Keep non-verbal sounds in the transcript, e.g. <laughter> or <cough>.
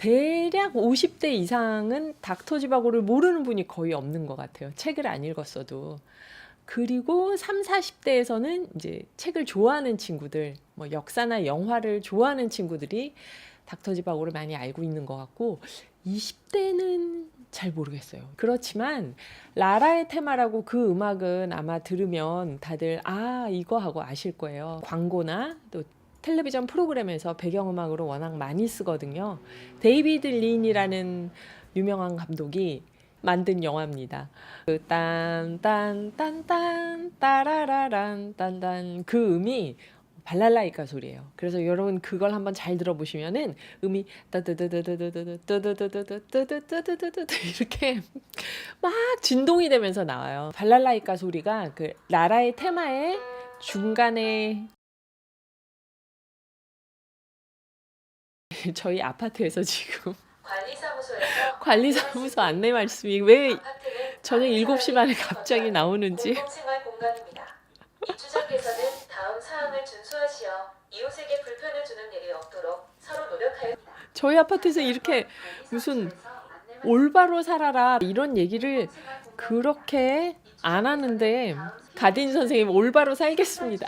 대략 50대 이상은 닥터지바고를 모르는 분이 거의 없는 것 같아요. 책을 안 읽었어도. 그리고 3, 40대에서는 이제 책을 좋아하는 친구들, 뭐 역사나 영화를 좋아하는 친구들이 닥터지바고를 많이 알고 있는 것 같고 20대는 잘 모르겠어요. 그렇지만 라라의 테마라고 그 음악은 아마 들으면 다들 아 이거 하고 아실 거예요. 광고나 또 텔레비전 프로그램에서 배경음악으로 워낙 많이 쓰거든요. 데이비드 린이라는 유명한 감독이 만든 영화입니다. 그 딴딴딴딴 따라라란 딴딴 그 음이 발랄라이카 소리예요. 그래서 여러분 그걸 한번 잘 들어보시면은 음이 따드드드드드드드드드드드드드드드드드 이렇게 막 진동이 되면서 나와요. 발랄라이카 소리가 그 나라의 테마의 중간에 <laughs> 저희 아파트에서 지금 <laughs> 관리사무소에서 <laughs> 관리사무소 안내 말씀이 왜 저녁 7시 반에 갑자기 나오는지 공공생활 공간입니다. 입주자께서는 다음 사항을 준수하시어 이웃에게 불편을 주는 일이 없도록 서로 노력하여 저희 아파트에서 이렇게 무슨 올바로 살아라 이런 얘기를 그렇게 안 하는데 가딘 선생님 올바로 살겠습니다.